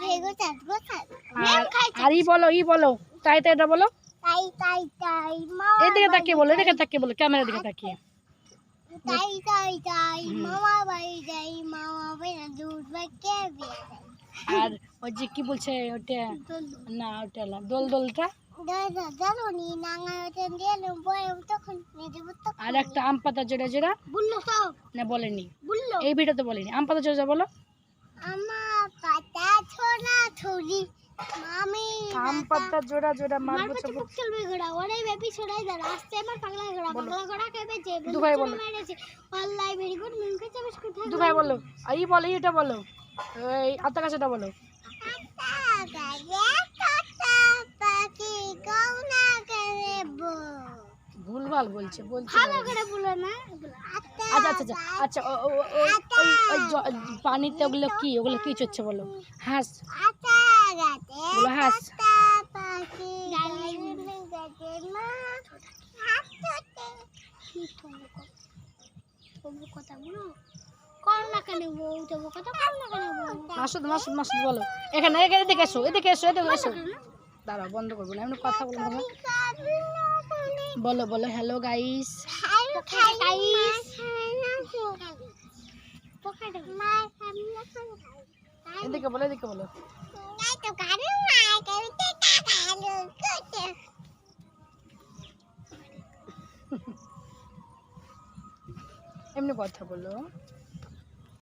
ভেগো চাট গোছাত আর ই বলো ই বলো। তাই তাই এটা বলো? তাই তাই তাই মা এদিকে তাকিয়ে বলো এদিকে তাকিয়ে বলো ক্যামেরা দিকে তাকিয়ে। তাই তাই তাই মামা বাড়ি যাই মামা বেনা দুধ বাকে বিয়ে আর ওই যে কি বলছে ওটা না ওটা না দোল দোলটা? আর একটা আম পাতা জোড়া জোড়া? না বলেনি। এই ভিডিওতে বলেনি। আম পাতা জোড়া বলো। আম পাতা জোড়া জোড়া মারবো ঘোড়া ওরাই ছড়াই আমার পাগলা ঘোড়া বলো। পাগলা ঘোড়া খেয়ে যে দুভাই বলো। মেরেছে। ভেরি গুড মুখে চাবে কোথায়? দু বলো। আর বলো এটা বলো। এই আত্মা কাছেটা বলো। ভুলভাল বলছে বলছে ভালো করে বলো না আচ্ছা আচ্ছা আচ্ছা আচ্ছা পানিতে ওগুলো কি ওগুলো কি চড়ছে বলো। হাঁস। বলো হাঁস। পাখি বলো বউ তবু কথা মাসুদ, বলো। এখানে এখানে এসো, এদিকে এসো এদিকে এসো। দাঁড়াও বন্ধ করব এমনি কথা বলো বলো বলো হ্যালো গাইস এদিকে বলো এদিকে বলো। এমনি কথা বলো।